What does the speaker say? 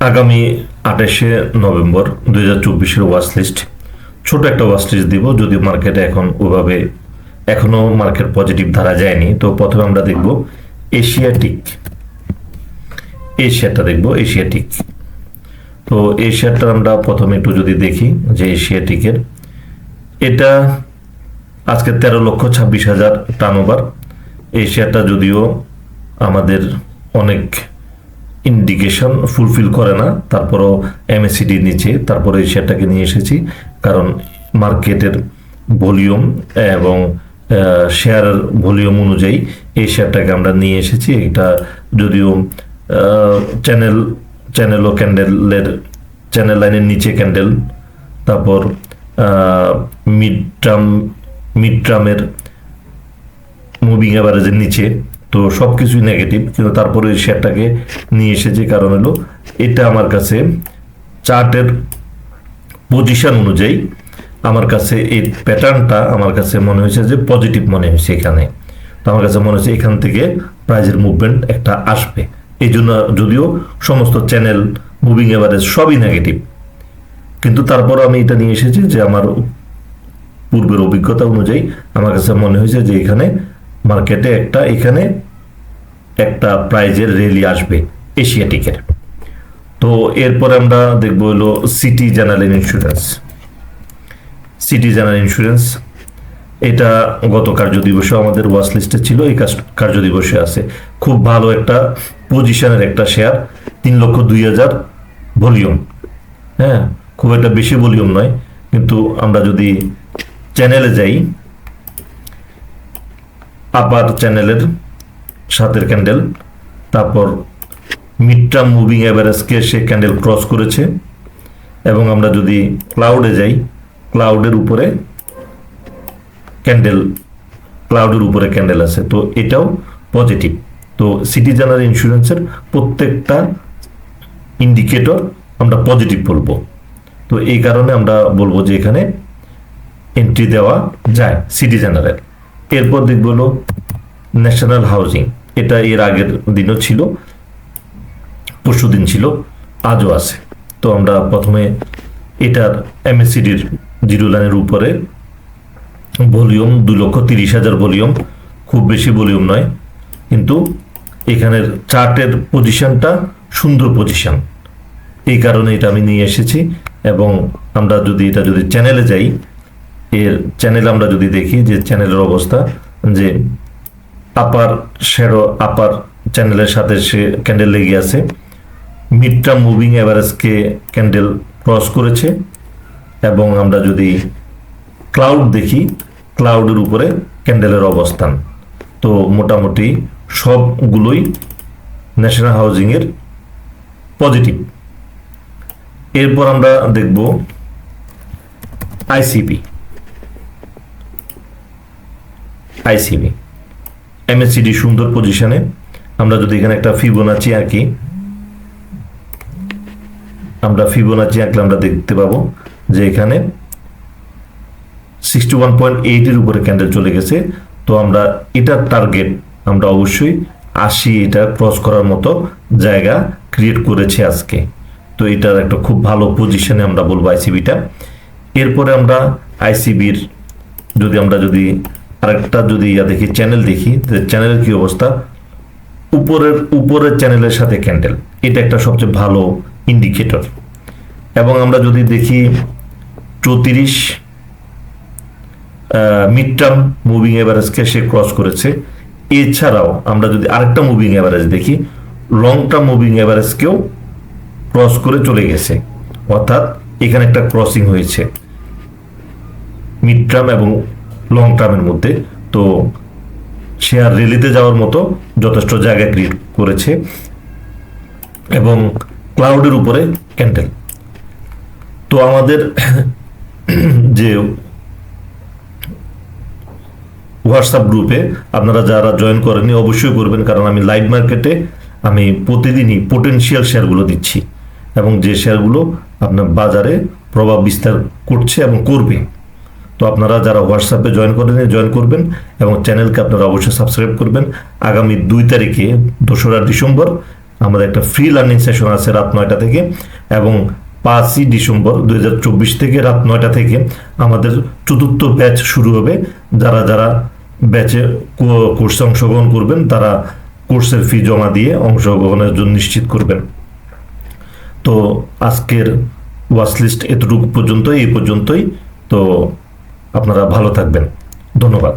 আগামী আঠাশে নভেম্বর দুই হাজার চব্বিশের ওয়াচ লিস্ট ছোট একটা ওয়াচ লিস্ট দিব, যদি মার্কেটে এখন ওভাবে এখনও মার্কেট পজিটিভ ধারা যায়নি, তো প্রথমে আমরা দেখব এশিয়াটিক এই শেয়ারটা দেখব এশিয়াটিক তো এই শেয়ারটা আমরা প্রথমে একটু যদি দেখি যে এশিয়াটিকের এটা আজকে তেরো লক্ষ ছাব্বিশ হাজার টার্ন ওভার এই শেয়ারটা যদিও আমাদের অনেক ইন্ডিকেশন ফুলফিল করে না, তারপরও এমএসিডির নিচে, তারপরে এই শেয়ারটাকে নিয়ে এসেছি, কারণ মার্কেটের ভলিউম এবং শেয়ারের ভলিউম অনুযায়ী এই শেয়ারটাকে আমরা নিয়ে এসেছি। এটা যদিও চ্যানেল চ্যানেল ও ক্যান্ডেলের, চ্যানেল লাইনের নিচে ক্যান্ডেল, তারপর মিড টার্ম মিড টার্মের মুভিং অ্যাভারেজের নিচে তো সব কিছুই নেগেটিভ কিন্তু তারপরে এই শেয়ারটাকে নিয়ে এসেছে কারণ হলো, এটা আমার কাছে চার্টের পজিশন অনুযায়ী আমার কাছে এই প্যাটার্নটা আমার কাছে মনে হয়েছে যে পজিটিভ মনে হয়েছে এখানে। তো আমার কাছে মনে হচ্ছে এখান থেকে প্রাইজের মুভমেন্ট একটা আসবে। এই জন্য যদিও সমস্ত চ্যানেল মুভিং এভারেজ সবই নেগেটিভ কিন্তু তারপর আমি এটা নিয়ে এসেছি যে আমার পূর্বের অভিজ্ঞতা অনুযায়ী আমার কাছে মনে হয়েছে যে এখানে মার্কেটে একটা, এখানে একটা প্রাইজের রেলি আসবে এশিয়াটিকের তো এরপরে আমরা দেখব হলো city general insurance city general insurance এটা গত কার্য দিবসে আমাদের ওয়াচ লিস্টে ছিল, এই কার্য দিবসে আছে। খুব ভালো একটা পজিশনের একটা শেয়ার তিন লক্ষ দুই হাজার ভলিউম। হ্যাঁ খুব একটা বেশি ভলিউম নয়, কিন্তু আমরা যদি চ্যানেলে যাই আপার চ্যানেলের সাতের ক্যান্ডেল তারপর মিড টার্ম মুভিং অ্যাভারেজকে সে ক্যান্ডেল ক্রস করেছে এবং আমরা যদি ক্লাউডে যাই ক্লাউডের উপরে ক্যান্ডেল ক্লাউডের উপরে ক্যান্ডেল আছে। তো এটাও পজিটিভ তো সিটি জেনারেল ইন্স্যুরেন্সের প্রত্যেকটা ইন্ডিকেটর আমরা পজিটিভ বলব। তো এই কারণে আমরা বলব যে এখানে এন্ট্রি দেওয়া যায় সিটি জেনারেল এরপর দেখব ন্যাশনাল হাউজিং। এটা এর আগের দিনও ছিল, পরশু দিন ছিল, আজও আছে। তো আমরা প্রথমে এটার এমএসসিডির জিরো লাইনের উপরে ভলিউম দু লক্ষ তিরিশ হাজার ভলিউম, খুব বেশি ভলিউম নয়, কিন্তু এখানের চার্টের পজিশনটা সুন্দর পজিশন। এই কারণে এটা আমি নিয়ে এসেছি এবং আমরা যদি এটা যদি চ্যানেলে যাই, এর চ্যানেল আমরা যদি দেখি যে চ্যানেলের অবস্থা যে আপার শ্যাডো আপার চ্যানেলের সাথে সে ক্যান্ডেল লেগে আছে। মিড টার্ম মুভিং অ্যাভারেজকে ক্যান্ডেল ক্রস করেছে। এবং আমরা যদি ক্লাউড দেখি ক্লাউডের উপরে ক্যান্ডেলের অবস্থান। তো মোটামুটি সবগুলোই ন্যাশনাল হাউজিংয়ের পজিটিভ এরপর আমরা দেখব আইসিবি আইসিবি এমএসসিডি সুন্দর পজিশনে আমরা যদি এখানে একটা ফিবোনাচি আঁকি। আমরা ফিবোনাচি আঁকলে আমরা দেখতে পাবো যে এখানে সিক্সটি ওয়ান পয়েন্ট এইটের উপরে ক্যান্ডেল চলে গেছে। তো আমরা এটার টার্গেট আমরা অবশ্যই আশি এটা ক্রস করার মতো জায়গা ক্রিয়েট করেছে আজকে। তো এটার একটা খুব ভালো পজিশনে আমরা বলব আইসিবিটা এরপরে আমরা আইসিবির যদি আমরা যদি আরেকটা যদি ইয়া দেখি চ্যানেল দেখি চ্যানেলের কি অবস্থা? উপরের উপরের চ্যানেলের সাথে ক্যান্ডেল এটা একটা সবচেয়ে ভালো ইন্ডিকেটর এবং আমরা যদি দেখি চৌত্রিশ মিড টার্ম মুভিং এভারেজকে সে ক্রস করেছে। এছাড়াও আমরা যদি আরেকটা মুভিং এভারেজ দেখি লং টার্ম মুভিং এভারেজকেও ক্রস করে চলে গেছে। অর্থাৎ এখানে একটা ক্রসিং হয়েছে। মিড টার্ম এবং লং টার্মের মধ্যে। তো শেয়ার রেলিতে যাওয়ার মতো যথেষ্ট জায়গা ক্রিয়েট করেছে। এবং ক্লাউডের উপরে ক্যান্ডেল তো আমাদের যে হোয়াটসঅ্যাপ গ্রুপে আপনারা যারা জয়েন করেননি অবশ্যই করবেন, কারণ আমি লাইভ মার্কেটে আমি প্রতিদিনই পোটেনশিয়াল শেয়ারগুলো দিচ্ছি। এবং যে শেয়ারগুলো আপনার বাজারে প্রভাব বিস্তার করছে এবং করবে। তো আপনারা যারা হোয়াটসঅ্যাপে জয়েন করেন জয়েন করবেন এবং চ্যানেলকে আপনারা অবশ্যই সাবস্ক্রাইব করবেন। আগামী দুই তারিখে, দোসরা ডিসেম্বর, আমাদের একটা ফ্রি লার্নিং সেশন আছে রাত নয়টা থেকে এবং পাঁচই ডিসেম্বর দু হাজার চব্বিশ থেকে রাত নয়টা থেকে আমাদের চতুর্থ ব্যাচ শুরু হবে। যারা যারা ব্যাচে কোর্সে অংশগ্রহণ করবেন, তারা কোর্সের ফি জমা দিয়ে অংশগ্রহণের জন্য নিশ্চিত করবেন। তো আজকের ওয়াচ লিস্ট এতটুকু পর্যন্ত এই পর্যন্তই। তো আপনারা ভালো থাকবেন। ধন্যবাদ।